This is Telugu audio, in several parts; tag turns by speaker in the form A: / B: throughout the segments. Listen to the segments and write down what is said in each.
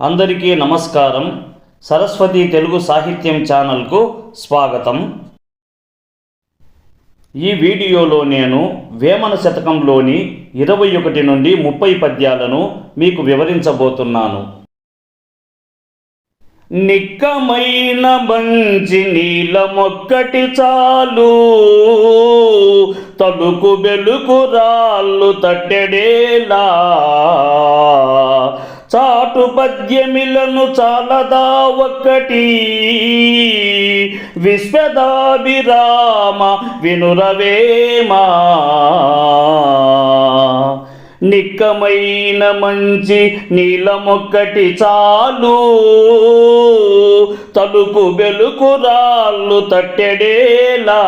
A: అందరికీ నమస్కారం. సరస్వతి తెలుగు సాహిత్యం ఛానల్కు స్వాగతం. ఈ వీడియోలో నేను వేమన శతకంలోని ఇరవై ఒకటి నుండి ముప్పై పద్యాలను మీకు వివరించబోతున్నాను. నిక్కమైన మంచి నీలమొక్కటి చాలు. తలుకు బెలుకు రాళ్ళు తట్టెడేలా. చాటు పద్యమిలను చాలదా ఒక్కటి. విశ్వదాభిరామ వినురవేమా. నిక్కమైన మంచి నీలమొక్కటి చాలు. తలుపు బెలుకు రాళ్ళు తట్టెడేలా.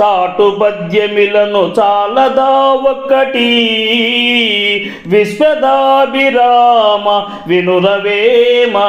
A: చాటు పద్యమిలను చాలదా ఒక్కటి. విశ్వదాభిరామ వినురవేమా.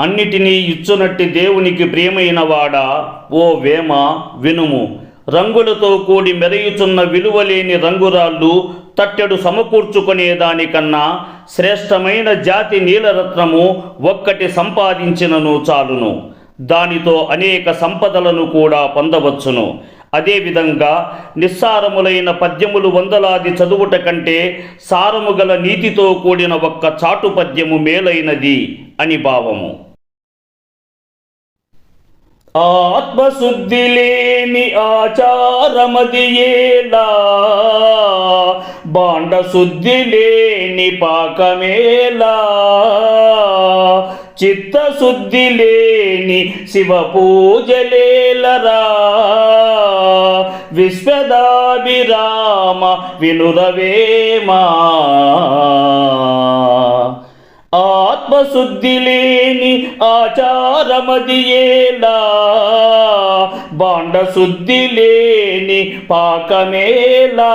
A: అన్నిటినీ ఇచ్చునట్టి దేవునికి ప్రియమైన వాడా ఓ వేమ వినుము. రంగులతో కూడి మెరయుచున్న విలువలేని రంగురాళ్ళు తట్టెడు సమకూర్చుకునే దానికన్నా శ్రేష్టమైన జాతి నీలరత్నము ఒక్కటి సంపాదించినను చాలును. దానితో అనేక సంపదలను కూడా పొందవచ్చును. అదేవిధంగా నిస్సారములైన పద్యములు వందలాది చదువుట కంటే సారము గల నీతితో కూడిన ఒక్క చాటు పద్యము మేలైనది అని భావము. ఆత్మశుద్ధి లేని ఆచారమది ఏలా? బాండ శుద్ధి లేని పాకమేలా? చిత్తశుద్ధి లేని శివ పూజలేలరా విశ్వదాభిరామ వినురవేమా. ఆత్మశుద్ధి లేని ఆచారమది ఏలా. బాండ శుద్ధి లేని పాకమేలా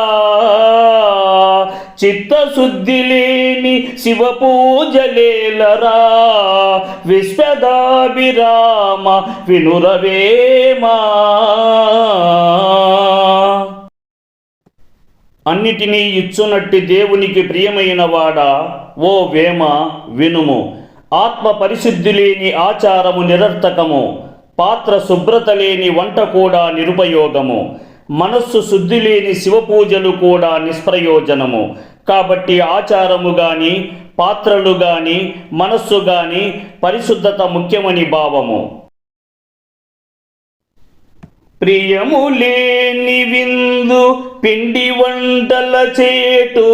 A: చిత్తశుద్ధి లేని శివ పూజలేలరా విశ్వదాభిరామ వినురవేమా. అన్నిటినీ ఇచ్చునట్టి దేవునికి ప్రియమైన వాడా ఓ వేమ వినుము. ఆత్మ పరిశుద్ధి లేని ఆచారము నిరర్థకము. పాత్ర శుభ్రత లేని వంట కూడా నిరుపయోగము. మనస్సు శుద్ధి లేని శివపూజలు కూడా నిష్ప్రయోజనము. కాబట్టి ఆచారము గాని పాత్రలు గాని మనస్సు గాని పరిశుద్ధత ముఖ్యమని భావము. ప్రియము లేని విందు పిండి వంటల చేటు.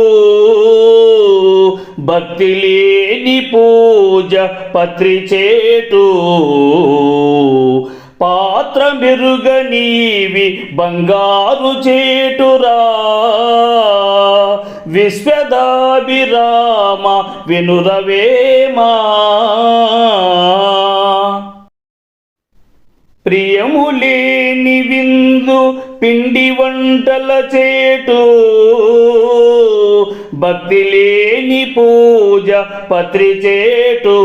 A: భక్తి లేని పూజ పత్రి చేటు పాత్ర మెరుగనీవి బంగారు చేటురా. విశ్వదాభిరామ వినురవేమా. ప్రియము లేని విందు పిండి వంటల చేటు. భక్తి లేని పూజ పత్రి చేటు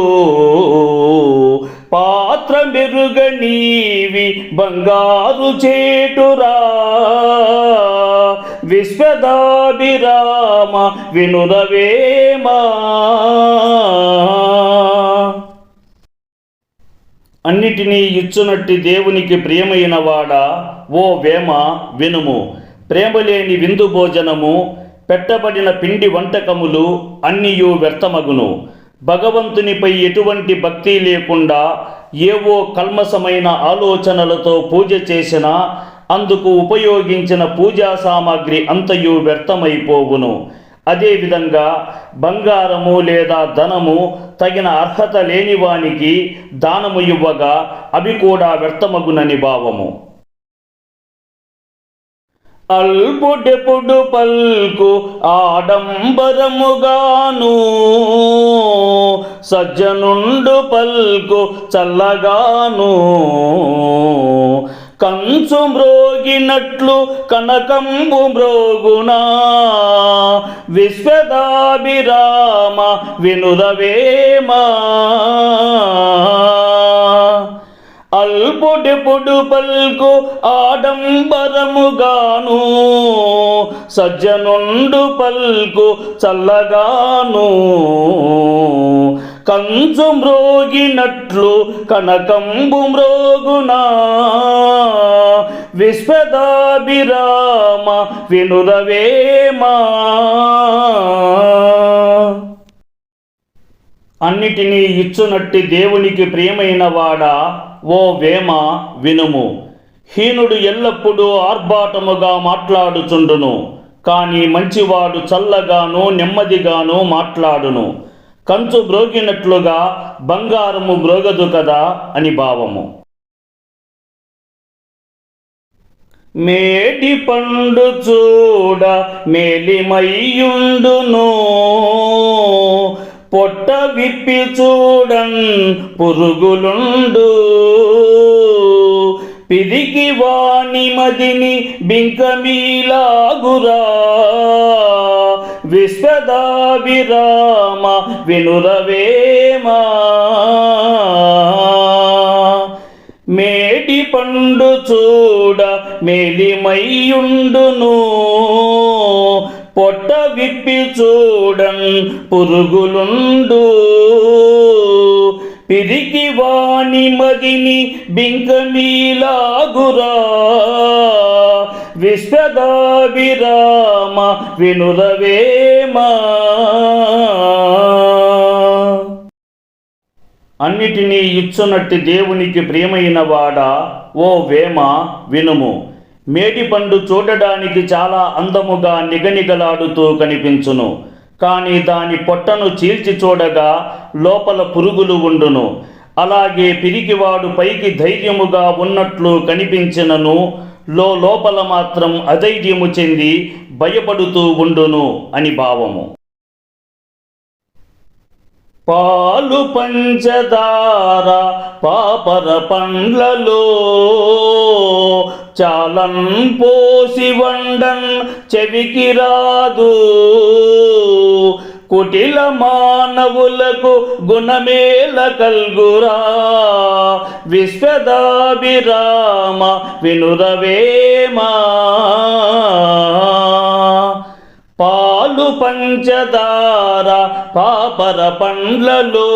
A: పాత్ర మెరుగనీవి బంగారు చేటురా. విశ్వదాభిరామ వినురవేమా. అన్నిటినీ ఇచ్చునట్టి దేవునికి ప్రియమైన వాడా ఓ వేమ వినుము. ప్రేమలేని విందు భోజనము పెట్టబడిన పిండి వంటకములు అన్నియు వ్యర్థమగును. భగవంతునిపై ఎటువంటి భక్తి లేకుండా ఏవో కల్మసమైన ఆలోచనలతో పూజ చేసినా అందుకు ఉపయోగించిన పూజా సామాగ్రి అంతయు వ్యర్థమైపోవును. అదేవిధంగా బంగారము లేదా ధనము తగిన అర్హత లేని వానికి దానము ఇవ్వగా అవి కూడా వ్యర్థమగునని భావము. అల్పుడెపుడు పల్కు ఆడంబరముగాను. సజ్జనుండు పల్కు చల్లగాను. కంచు మ్రోగినట్లు కనకంబు మ్రోగునా. విశ్వదాభిరామ వినురవేమా అల్పుడెప్పుడు పల్కు ఆడంబరముగాను సజ్జనుండు పల్కు చల్లగాను. కంచు మ్రోగినట్లు కనకంబు మ్రోగునా విశ్వదాభిరామ వినురవేమా. అన్నిటినీ ఇచ్చునట్టి దేవునికి ప్రియమైన వాడా ఓ వేమ వినుము. హీనుడు ఎల్లప్పుడూ ఆర్భాటముగా మాట్లాడుచుండును కానీ మంచివాడు చల్లగాను నెమ్మదిగాను మాట్లాడును. కంచు బ్రోగినట్లుగా బంగారము బ్రోగదు కదా అని భావము. మేడి పండు చూడ మేలిమయ్యుండును. పొట్ట విప్పి చూడం పురుగులుండు. పిరికి వాణి మదిని బింకమీలాగురా. విశ్వదాభిరామ వినురవేమా. మేటి పండు చూడ మేలిమయ్యుండును. పొట్ట విప్పి చూడం పురుగులుండు. పిరికి వాణి మదిని బింకమీలాగురా విశ్వదాభిరామ వినురవేమా. అన్నిటినీ ఇచ్చునట్టి దేవునికి ప్రియమైన వాడా ఓ వేమ వినుము. మేడిపండు చూడడానికి చాలా అందముగా నిగనిగలాడుతూ కనిపించును. కానీ దాని పొట్టను చీల్చి చూడగా లోపల పురుగులు ఉండును. అలాగే పిరికివాడు పైకి ధైర్యముగా ఉన్నట్లు కనిపించినను. లో లోపల మాత్రం అధైర్యము చెంది భయపడుతూ ఉండును అని భావము. పాలు పంచదార పాపర పండ్లలో చాలన్ పోసి వండన్ చెవికి రాదు కుటిల మానవులకు గుణమేల కల్గురా. విశ్వదాభిరామ వినురవేమా పాలు పంచదా పాపర పండ్లలో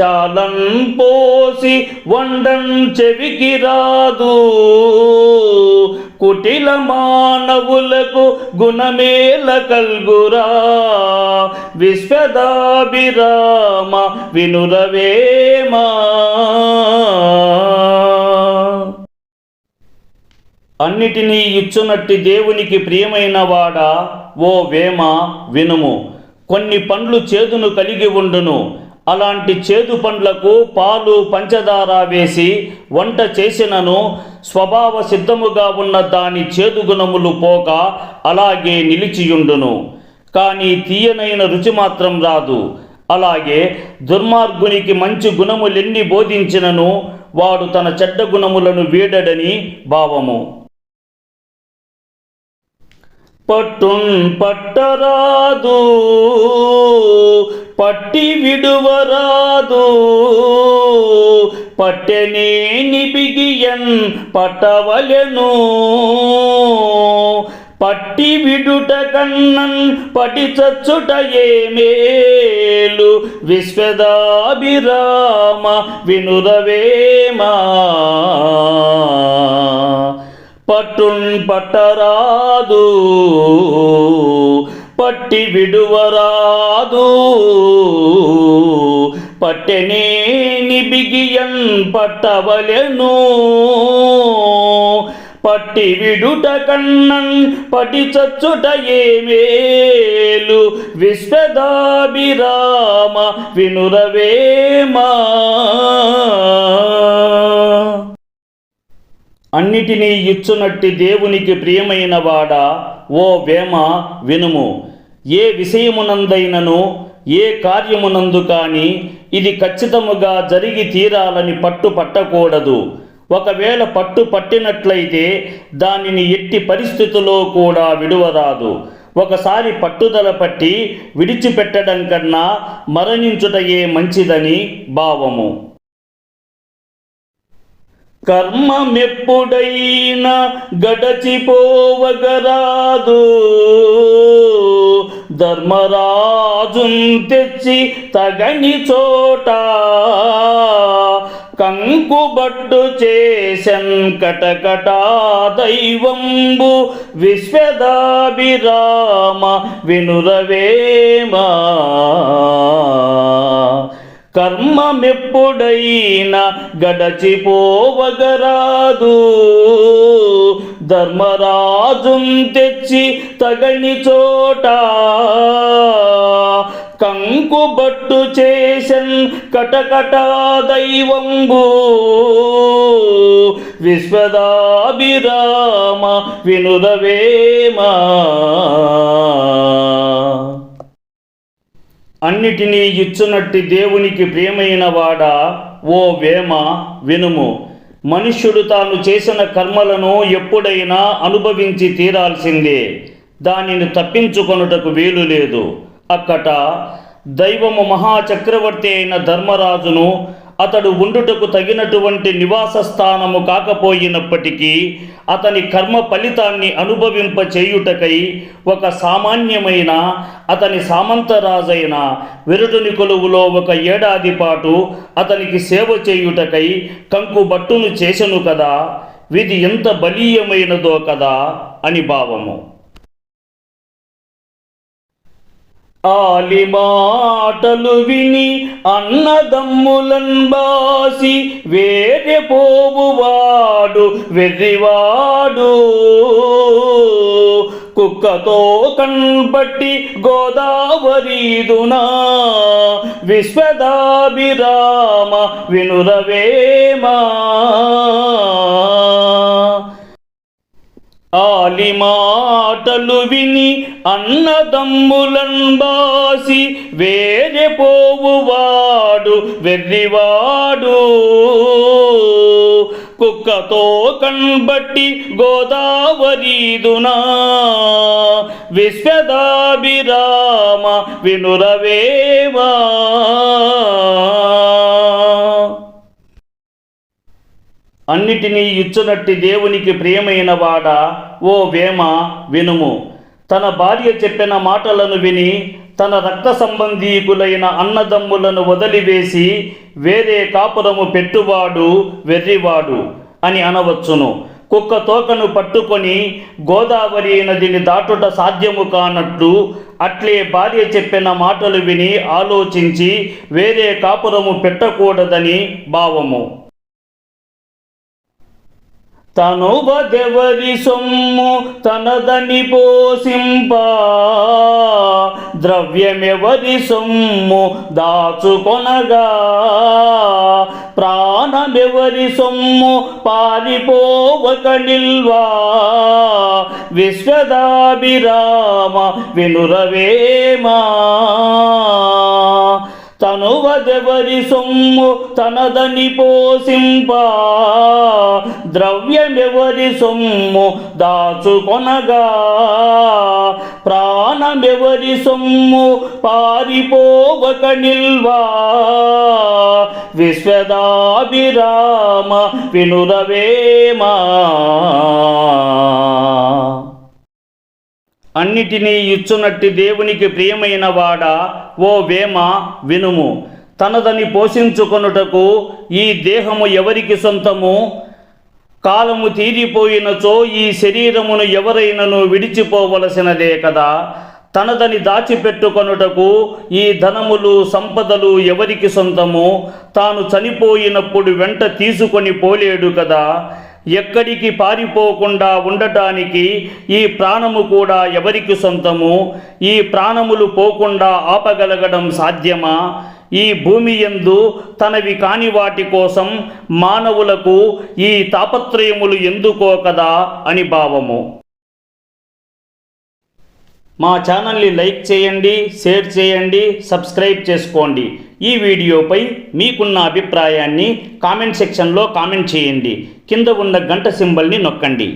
A: చాలం పోసి వండం చెవికి రాదు. కుటిల మానవులకు గుణమేల కల్గురా. విశ్వదాభిరామ వినురవేమా. అన్నిటినీ ఇచ్చునట్టి దేవునికి ప్రియమైన వాడా ఓ వేమ వినుము. కొన్ని పండ్లు చేదును కలిగి ఉండును. అలాంటి చేదు పండ్లకు పాలు పంచదార వేసి వంట చేసినను. స్వభావ సిద్ధముగా ఉన్న దాని చేదు గుణములు పోక అలాగే నిలిచియుండును. కానీ తీయనైన రుచి మాత్రం రాదు. అలాగే దుర్మార్గునికి మంచి గుణములెన్ని బోధించినను వాడు తన చెడ్డ గుణములను వీడడని భావము. పట్టున్ పట్టరాదు పట్టి విడువరాదు. పట్టెనేని బిగియన్ పట్టవలెను. పట్టి విడుట కన్నన్ పటి చచ్చుట ఏ మేలు. విశ్వదాభిరామ వినురవేమా పట్టున్ పట్టరాదు పట్టి విడువరాదు. పట్టెనేని బిగియన్ పట్టవలెను పట్టి విడుట కన్నన్ పటి చచ్చుట ఏ మేలు. విశ్వదాభిరామ వినురవేమా? అన్నిటినీ ఇచ్చునట్టి దేవునికి ప్రియమైన వాడా ఓ వేమ వినుము. ఏ విషయమునందైనను ఏ కార్యమునందు కాని ఇది ఖచ్చితముగా జరిగి తీరాలని పట్టు పట్టకూడదు. ఒకవేళ పట్టు పట్టినట్లయితే దానిని ఎట్టి పరిస్థితుల్లో కూడా విడువరాదు. ఒకసారి పట్టుదల పట్టి విడిచిపెట్టడం కన్నా మరణించుటయే మంచిదని భావము. కర్మమెప్పుడైనా గడచిపోవగరాదు. ధర్మరాజున్ తెచ్చి తగని చోట కంకుబట్టు చేసన్ కటకటా దైవంబు విశ్వదాభిరామ వినురవేమా. కర్మమెప్పుడైనా గడచిపోవగరాదు. ధర్మరాజుం తెచ్చి తగని చోట కంకుబట్టు చేసన్ కటకట దైవంబు విశ్వదాభిరామ వినురవేమా అన్నిటినీ ఇచ్చునట్టి దేవునికి ప్రియమైన వాడా? ఓ వేమ వినుము. మనుష్యుడు తాను చేసిన కర్మలను ఎప్పుడైనా అనుభవించి తీరాల్సిందే. దానిని తప్పించుకొనుటకు వీలు లేదు. అక్కట దైవము మహాచక్రవర్తి అయిన ధర్మరాజును అతడు ఉండుటకు తగినటువంటి నివాస స్థానము కాకపోయినప్పటికీ అతని కర్మ ఫలితాన్ని అనుభవింప చేయుటకై ఒక సామాన్యమైన అతని సామంతరాజైన విరుడుని కొలువులో ఒక ఏడాది పాటు అతనికి సేవ చేయుటకై కంకు బట్టును చేసెను కదా విధి ఎంత బలీయమైనదో కదా అని భావము. ఆలి మాటలు విని అన్నదమ్ములన్ బాసి వేరే పోవువాడు వెర్రివాడు. కుక్కతో కన్బట్టి గోదావరీదునా? విశ్వదాభిరామ వినురవేమా ఆలి మాటలు విని అన్నదమ్ములన్ బాసి వేరే పోవువాడు వెర్రివాడు. కుక్కతో కన్బట్టి గోదావరీదునా. విశ్వదాభిరామ వినురవేవా అన్నిటినీ ఇచ్చునట్టి దేవునికి ప్రియమైన వాడ ఓ వేమ వినుము. తన భార్య చెప్పిన మాటలను విని తన రక్త సంబంధీకులైన అన్నదమ్ములను వదిలివేసి వేరే కాపురము పెట్టువాడు వెర్రివాడు అని అనవచ్చును. కుక్క తోకను పట్టుకొని గోదావరి నదిని దాటుట సాధ్యము కానట్లు అట్లే భార్య చెప్పిన మాటలు విని ఆలోచించి వేరే కాపురము పెట్టకూడదని భావము. తనువదెవరి సొమ్ము తనదని పోసింప. ద్రవ్యమెవరి సొమ్ము దాచుకొనగా. ప్రాణమెవరి సొమ్ము పారిపోవక నిల్వా. విశ్వదాభిరామ వినురవేమా. తనువదెవరి సొమ్ము తనదని పోసింప? ద్రవ్యమెవరి సొమ్ము దాచుకొనగా? ప్రాణమెవరి సొమ్ము పారిపోవక నిల్వా? విశ్వదాభిరామ వినురవేమా? అన్నిటినీ ఇచ్చునట్టి దేవునికి ప్రియమైన వాడ ఓ వేమ వినుము. తనదని పోషించుకొనుటకు ఈ దేహము ఎవరికి సొంతము? కాలము తీరిపోయినచో ఈ శరీరమును ఎవరైనను విడిచిపోవలసినదే కదా. తనదని దాచిపెట్టుకొనుటకు ఈ ధనములు సంపదలు ఎవరికి సొంతము? తాను చనిపోయినప్పుడు వెంట తీసుకొని పోలేడు కదా. ఎక్కడికి పారిపోకుండా ఉండటానికి ఈ ప్రాణము కూడా ఎవరికి సొంతము? ఈ ప్రాణములు పోకుండా ఆపగలగడం సాధ్యమా? ఈ భూమి ఎందు తనవి కాని వాటి కోసం మానవులకు ఈ తాపత్రయములు ఎందుకో కదా అని భావము. మా ఛానల్ని లైక్ చేయండి షేర్ చేయండి సబ్స్క్రైబ్ చేసుకోండి. ఈ వీడియోపై మీకున్న అభిప్రాయాన్ని కామెంట్ సెక్షన్లో కామెంట్ చేయండి. కింద ఉన్న గంట సింబల్ని నొక్కండి.